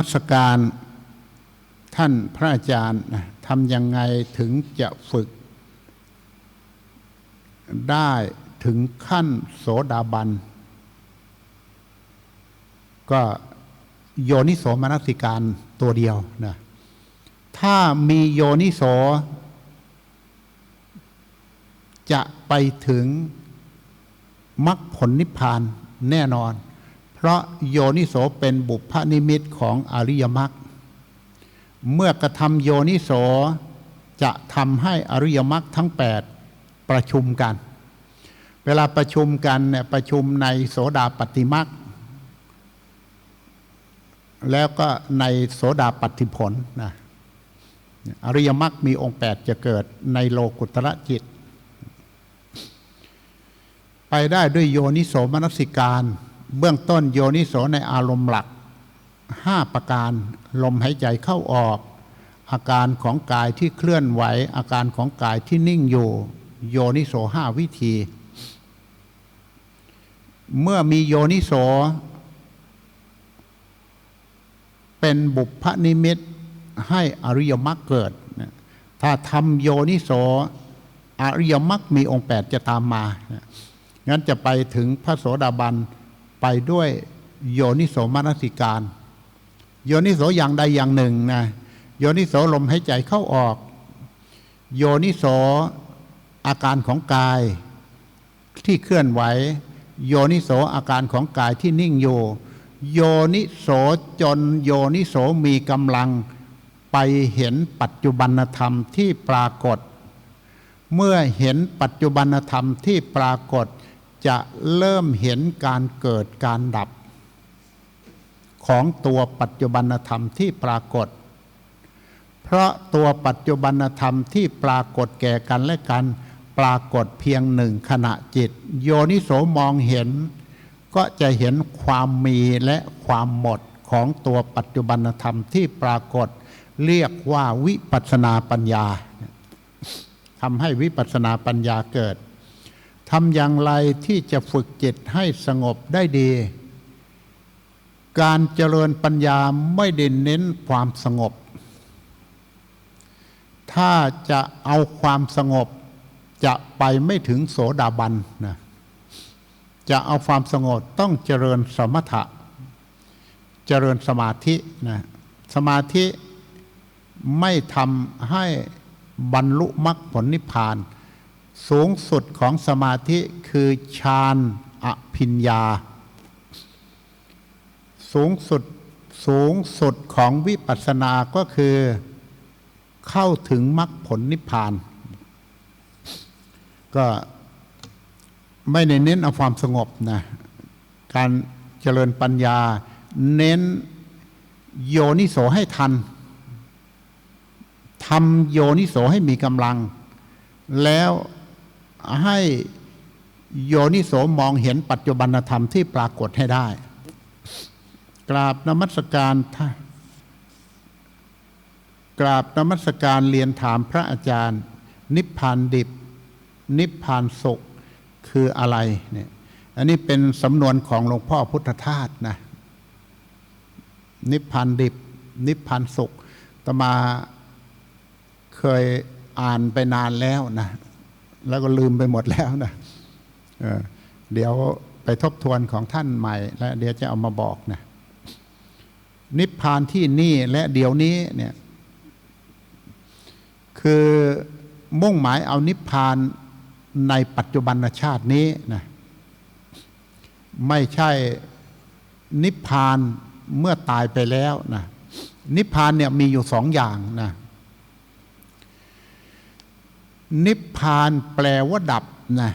รัชการท่านพระอาจารย์ทำยังไงถึงจะฝึก ได้ถึงขั้นโสดาบัน ก็โยนิโสมนสิการตัวเดียวนะถ้ามีโยนิโส จะไปถึงมรรคผลนิพพานแน่นอน เพราะโยนิโสเป็นบุพนิมิตของอริยมรรคเมื่อกระทำโยนิโสจะทำให้อริยมรรคทั้ง 8 ประชุมกัน เวลาประชุมกันเนี่ยประชุมในโสดาปฏิมรรคแล้วก็ในโสดาปฏิผลนะอริยมรรคมีองค์ 8 จะเกิดในโลกุตระจิต ไปได้ด้วยโยนิโสมนสิการ เบื้องต้นโยนิโสในอารมณ์หลักห้าประการ ลมหายใจเข้าออก อาการของกายที่เคลื่อนไหว อาการของกายที่นิ่งอยู่ โยนิโสห้าวิธี เมื่อมีโยนิโส เป็นบุพนิมิตให้อริยมรรคเกิด ถ้าทำโยนิโสอริยมรรคมีองค์แปดจะตามมา งั้นจะไปถึงพระโสดาบัน ไปด้วยโยนิโสมนสิการ โยนิโสอย่างใดอย่างหนึ่งนะโยนิโสลมหายใจเข้าออก โยนิโสอาการของกาย ที่เคลื่อนไหว โยนิโสอาการของกายที่นิ่งอยู่ โยนิโสจนโยนิโสมีกำลังไปเห็นปัจจุบันธรรมที่ปรากฏ เมื่อเห็นปัจจุบันธรรมที่ปรากฏ จะเริ่มเห็นการเกิดการดับ ของตัวปัจจุบันธรรมที่ปรากฏ เพราะตัวปัจจุบันธรรมที่ปรากฏแก่กันและกัน ปรากฏเพียงหนึ่งขณะจิต โยนิโสมองเห็น ก็จะเห็นความมีและความหมดของตัวปัจจุบันธรรมที่ปรากฏ เรียกว่าวิปัสนาปัญญาทำให้วิปัสนาปัญญาเกิด ทำอย่างไรที่จะฝึกจิตให้สงบได้ดี การเจริญปัญญาไม่ได้เน้นความสงบ ถ้าจะเอาความสงบจะไปไม่ถึงโสดาบันนะจะเอาความสงบต้องเจริญสมถะ เจริญสมาธินะสมาธิไม่ทำให้บรรลุมรรคผลนิพพาน สูงสุดของสมาธิคือฌานอภิญญา สูงสุดสูงสุดของวิปัสสนาก็คือ เข้าถึงมรรคผลนิพพาน ก็ไม่ได้เน้นเอาความสงบนะการเจริญปัญญา เน้นโยนิโสให้ทันทำโยนิโสให้มีกำลัง แล้ว ให้โยนิโสมองเห็นปัจจุบันธรรมที่ปรากฏให้ได้ กราบนมัสการกราบนมัสการเรียนถามพระอาจารย์ นิพพานดิบ นิพพานสุขคืออะไรเนี่ยอันนี้เป็นสำนวนของหลวงพ่อพุทธทาสนะนิพพานดิบ นิพพานสุขตมาเคยอ่านไปนานแล้วนะ แล้วก็ลืมไปหมดแล้วนะเเดี๋ยวไปทบทวนของท่านใหม่ แล้วเดี๋ยวจะเอามาบอกนะนิพพานที่นี่และเดี๋ยวนี้เนี่ยคือมุ่งหมายเอานิพพานในปัจจุบันชาตินี้นะไม่ใช่นิพพานเมื่อตายไปแล้วนะนิพพานเนี่ยมีอยู่สองอย่างนะ นิพพานแปลว่าดับนะ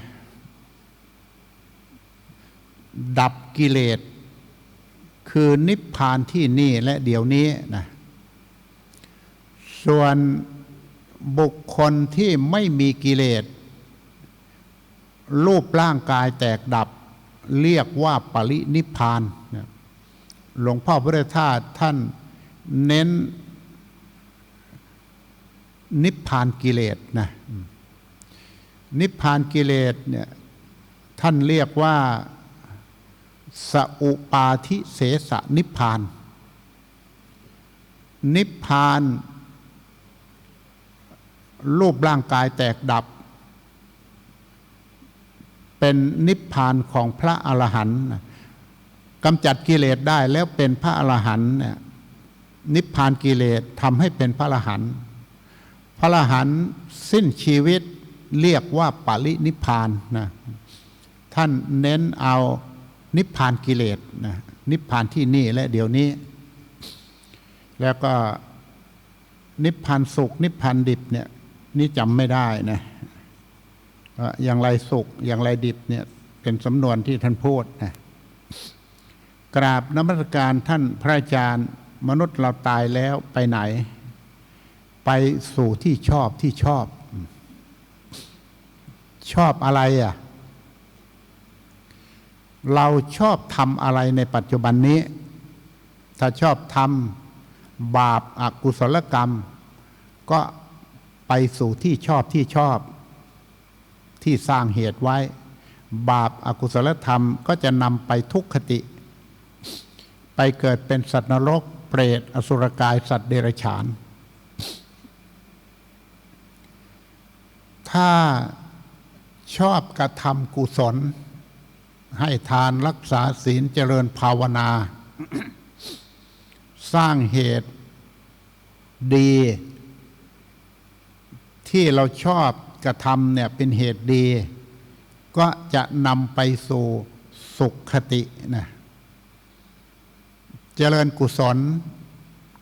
ดับกิเลส คือนิพพานที่นี่และเดี๋ยวนี้นะส่วนบุคคลที่ไม่มีกิเลส รูปร่างกายแตกดับ เรียกว่าปรินิพพานหลวงพ่อพระธาตุท่านเน้น นิพพานกิเลสนะนิพพานกิเลสเนี่ยท่านเรียกว่าสอุปาทิเสสนิพพาน นิพพาน รูปร่างกายแตกดับ เป็นนิพพานของพระอรหันต์กำจัดกิเลสได้แล้วเป็นพระอรหันต์เนี่ยนิพพานกิเลสทำให้เป็นพระอรหันต์ พระอรหันต์สิ้นชีวิตเรียกว่าปรินิพานนะท่านเน้นเอานิพพานกิเลสนะนิพพานที่นี่และเดี๋ยวนี้ แล้วก็นิพพานสุข นิพพานดิบเนี่ยนี่จำไม่ได้นะอย่างไรสุขอย่างไรดิบเนี่ยเป็นสำนวนที่ท่านพูดนะกราบนมัสการท่านพระอาจารย์ มนุษย์เราตายแล้วไปไหน ไปสู่ที่ชอบที่ชอบ ชอบอะไรอะ เราชอบทำอะไรในปัจจุบันนี้ ถ้าชอบทำบาปอากุศลกรรม ก็ไปสู่ที่ชอบที่ชอบ ที่สร้างเหตุไว้ บาปอากุศลธรรมก็จะนำไปทุกขติ ไปเกิดเป็นสัตว์นรก เปรตอสุรกายสัตว์เดรัจฉาน ถ้าชอบกระทำกุศล ให้ทานรักษาศีลเจริญภาวนา สร้างเหตุดี ที่เราชอบกระทำเนี่ยเป็นเหตุดี ก็จะนำไปสู่สุขคตินะเจริญกุศล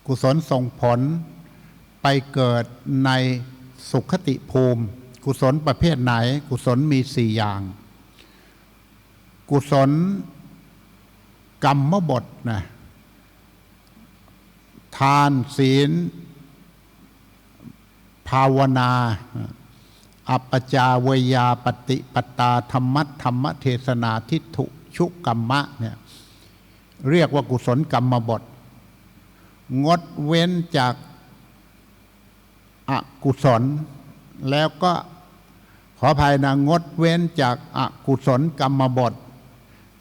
กุศลส่งผลไปเกิดในสุขคติภูมิ กุศลประเภทไหน กุศลมีสี่อย่าง กุศลกรรมบทนะทานศีล ภาวนา อัปจาวยาปฏิปตาธรรมัตธรรมเทศนาทิฏฐุชุกรรมะเนี่ยเรียกว่ากุศลกรรมบท งดเว้นจากอกุศล แล้วก็ ออภัยนะงดเว้นจากอากุศลกรรมบท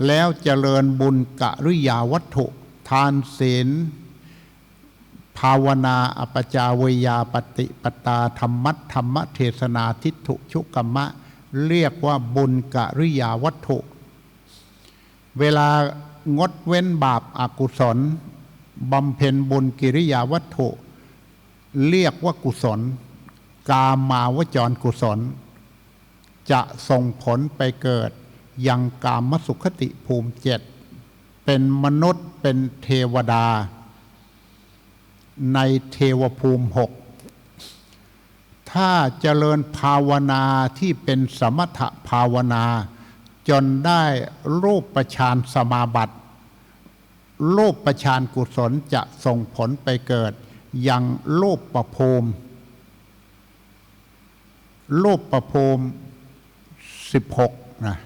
แล้วเจริญบุญกริยาวัตถุ ทานศีลภาวนาอปจาวยาปฏิปตาธรรมัตธรรมเทศนาทิฏฐุชุกรรมะ เรียกว่าบุญกริยาวัตถุ เวลางดเว้นบาปอากุศลบำเพ็ญบุญกิริยาวัตถุ เรียกว่ากุศล กามาวจรกุศล จะส่งผลไปเกิด ยังกามสุขติภูมิเจ็ดเป็นมนุษย์เป็นเทวดา ในเทวภูมิหกถ้าเจริญภาวนาที่เป็นสมถภาวนา จนได้รูปประชานสมาบัติรูปประชานกุศลจะส่งผลไปเกิด ยังรูปประภูมิรูปประภูมิ สิบหกนะ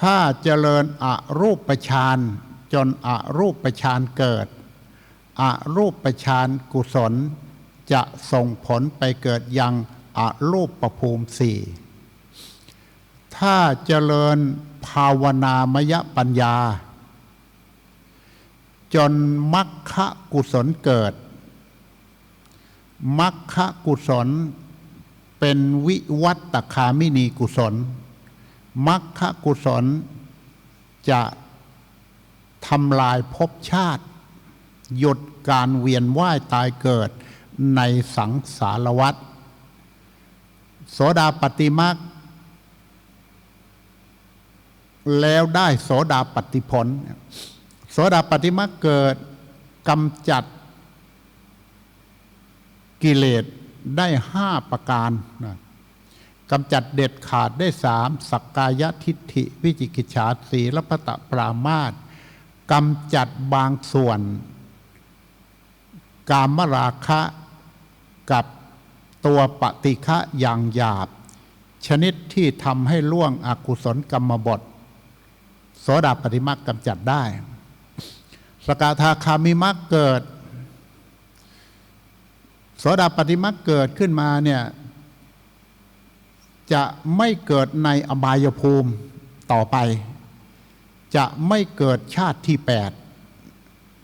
ถ้าเจริญอรูปประชานจนอรูปประชานเกิดอรูปประชานกุศล จะส่งผลไปเกิดยังอรูปประภูมิสี่ถ้าเจริญภาวนามยปัญญา จนมัคคะกุศลเกิดมัคคะกุศล เป็นวิวัตคามินีกุศลมัคคะกุศลจะทำลายภพชาติ หยุดการเวียนว่ายตายเกิดในสังสารวัฏโสดาปฏิมักแล้วได้โสดาปฏิผล โสดาปฏิมักเกิดกำจัดกิเลส ได้ห้าประการนะกำจัดเด็ดขาดได้สามสักกายทิฏฐิ วิจิกิจฉาสีละพตะปรามาตกำจัดบางส่วน กามราคะกับตัวปฏิฆะอย่างหยาบ ชนิดที่ทำให้ล่วงอกุศลกรรมบทโสดาปฏิมักกำจัดได้ สกทาคามิมักเกิด โสดาปฏิมักเกิดขึ้นมาเนี่ยจะไม่เกิดในอบายภูมิต่อไป จะไม่เกิดชาติที่แปด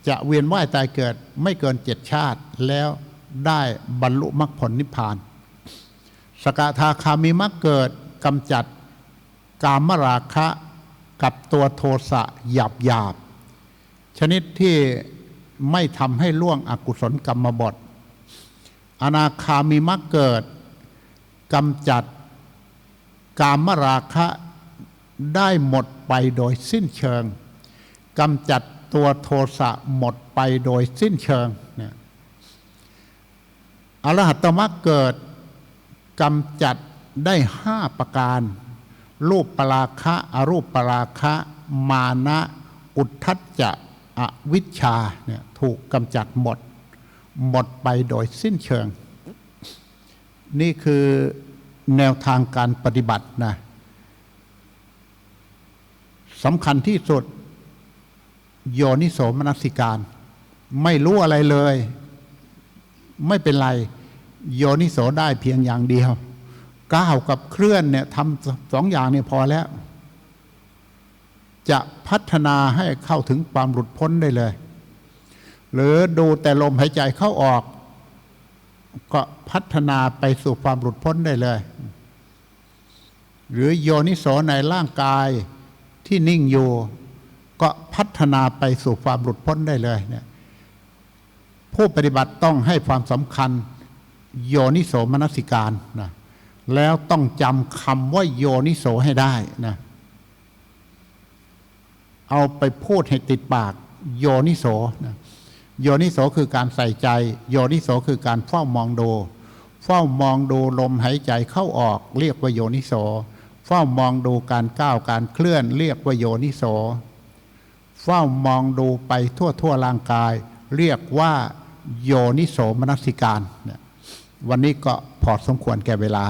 จะเวียนว่ายตายเกิดไม่เกินเจ็ดชาติแล้วได้บรรลุมรรคผลนิพพาน สกทาคามีมรรคเกิดกำจัดกามราคะกับตัวโทสะหยาบหยาบชนิดที่ไม่ทำให้ล่วงอกุศลกรรมบท อนาคามีมรรคเกิดกำจัดกามราคะได้หมดไปโดยสิ้นเชิงกำจัดตัวโทสะหมดไปโดยสิ้นเชิงเนี่ยอรหัตมรรคเกิดกำจัดได้ห้าประการ รูปปราคะอรูปปราคะ มานะ อุทธัจจะอวิชชาเนี่ยถูกกำจัดหมด หมดไปโดยสิ้นเชิง นี่คือแนวทางการปฏิบัตินะสำคัญที่สุด โยนิโสมนสิการ ไม่รู้อะไรเลย ไม่เป็นไร โยนิโสได้เพียงอย่างเดียวก้าวกับเคลื่อนเนี่ยทำสองอย่างเนี่ยพอแล้ว จะพัฒนาให้เข้าถึงความหลุดพ้นได้เลย หรือดูแต่ลมหายใจเข้าออก ก็พัฒนาไปสู่ความหลุดพ้นได้เลย หรือโยนิโสในร่างกายที่นิ่งอยู่ ก็พัฒนาไปสู่ความหลุดพ้นได้เลยเนี่ยผู้ปฏิบัติต้องให้ความสำคัญ โยนิโสมนสิการนะแล้วต้องจำคำว่าโยนิโสให้ได้นะเอาไปพูดให้ติดปากโยนิโสนะ โยนิโสคือการใส่ใจ โยนิโสคือการเฝ้ามองดูเฝ้ามองดูลมหายใจเข้าออก เรียกว่าโยนิโสเฝ้ามองดูการก้าวการเคลื่อน เรียกว่าโยนิโสเฝ้ามองดูไปทั่วทั่วร่างกาย เรียกว่าโยนิโสมนสิการเนี่ยวันนี้ก็พอสมควรแก่เวลา